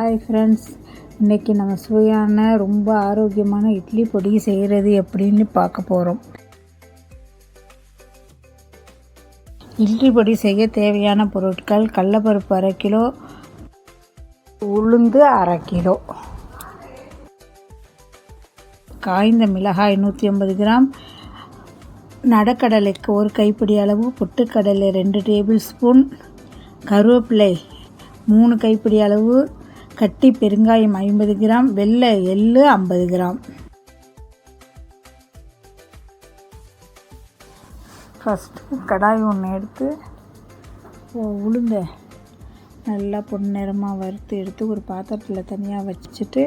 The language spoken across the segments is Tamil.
ஹாய் ஃப்ரெண்ட்ஸ் இன்றைக்கி நம்ம சுவையான ரொம்ப ஆரோக்கியமான இட்லி பொடி செய்கிறது எப்படின்னு பார்க்க போகிறோம் இட்லி பொடி செய்ய தேவையான பொருட்கள் கடலப்பருப்பு அரை கிலோ உளுந்து அரை கிலோ. காய்ந்த மிளகாய் நூற்றி ஐம்பது கிராம் நடக்கடலைக்கு ஒரு கைப்பிடி அளவு பொட்டுக்கடலை ரெண்டு டேபிள் ஸ்பூன் கருவேப்பிலை மூணு கைப்பிடி அளவு கட்டி பெருங்காயம் ஐம்பது கிராம் வெள்ளை எள்ளு ஐம்பது கிராம். ஃபஸ்ட்டு கடாய் ஒன்று எடுத்து உளுந்த நல்லா பொன்னிறமாக வறுத்து எடுத்து ஒரு பாத்திரத்தில் தனியாக வச்சுட்டு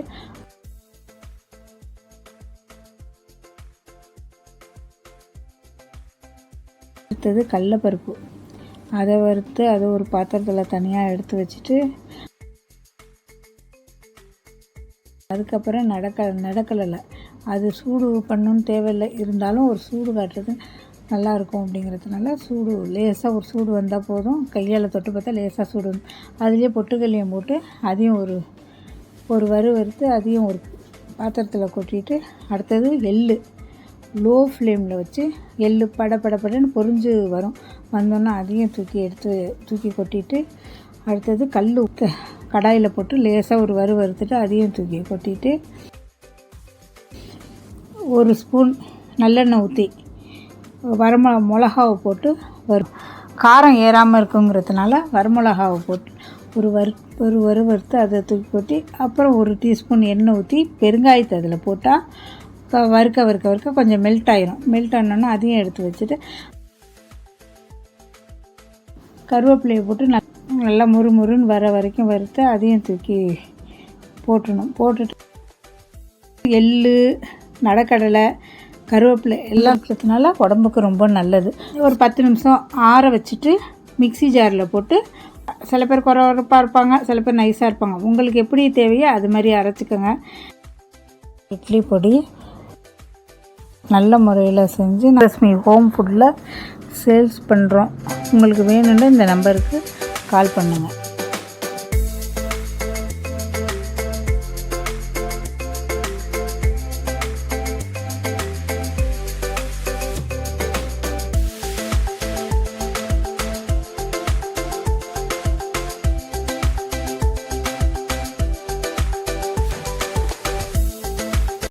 அடுத்தது கடலப்பருப்பு. அதை வறுத்து அதை ஒரு பாத்திரத்தில் தனியாக எடுத்து வச்சுட்டு அதுக்கப்புறம் நடக்க நடக்கலை அது சூடு பண்ணணுன்னு தேவையில்லை. இருந்தாலும் ஒரு சூடு காட்டுறது நல்லாயிருக்கும் அப்படிங்கிறதுனால சூடு லேசாக ஒரு சூடு வந்தால் போதும். கையால் தொட்டு பார்த்தா லேசாக சூடு அதுலேயே பொட்டுக்கல்லையும் போட்டு அதையும் ஒரு ஒரு வறு வறுத்து அதையும் ஒரு பாத்திரத்தில் கொட்டிட்டு அடுத்தது எள் லோ ஃப்ளேமில் வச்சு எள் பட பட படன்னு பொரிஞ்சு வரும். வந்தோன்னே அதையும் தூக்கி எடுத்து தூக்கி கொட்டிட்டு அடுத்தது கல் கடாயில் போட்டு லேசாக ஒரு வறு வறுத்துட்டு அதையும் தூக்கி கொட்டிட்டு ஒரு ஸ்பூன் நல்லெண்ணெய் ஊற்றி வரமொ மிளகாவை போட்டு வறு காரம் ஏறாமல் இருக்குங்கிறதுனால வரமிளகாவை போட்டு ஒரு வறு ஒரு வறு வறுத்து அதை தூக்கி கொட்டி அப்புறம் ஒரு டீஸ்பூன் எண்ணெய் ஊற்றி பெருங்காயத்தை அதில் போட்டால் வறுக்க வறுக்க வறுக்க கொஞ்சம் மெல்ட் ஆயிரும். மெல்ட் ஆனோன்னா அதையும் எடுத்து வச்சுட்டு கருவேப்பிலையை போட்டு நல்லா முறு முறுன்னு வர வரைக்கும் வறுத்து அதையும் தூக்கி போட்டுடணும் போட்டுட்டு எள் நடக்கடலை கருவேப்பிலை எல்லாம் இருக்கிறதுனால உடம்புக்கு ரொம்ப நல்லது. ஒரு பத்து நிமிஷம் ஆற வச்சுட்டு மிக்சி ஜாரில் போட்டு சில பேர் குறப்பாக இருப்பாங்க சில பேர் நைஸாக இருப்பாங்க. உங்களுக்கு எப்படி தேவையோ அது மாதிரி அரைச்சிக்கோங்க. இட்லி பொடி நல்ல முறையில் செஞ்சு லக்ஷ்மி ஹோம் ஃபுட்டில் சேல்ஸ் பண்ணுறோம் உங்களுக்கு வேணும்னா இந்த நம்பருக்கு கால் பண்ணுங்கள்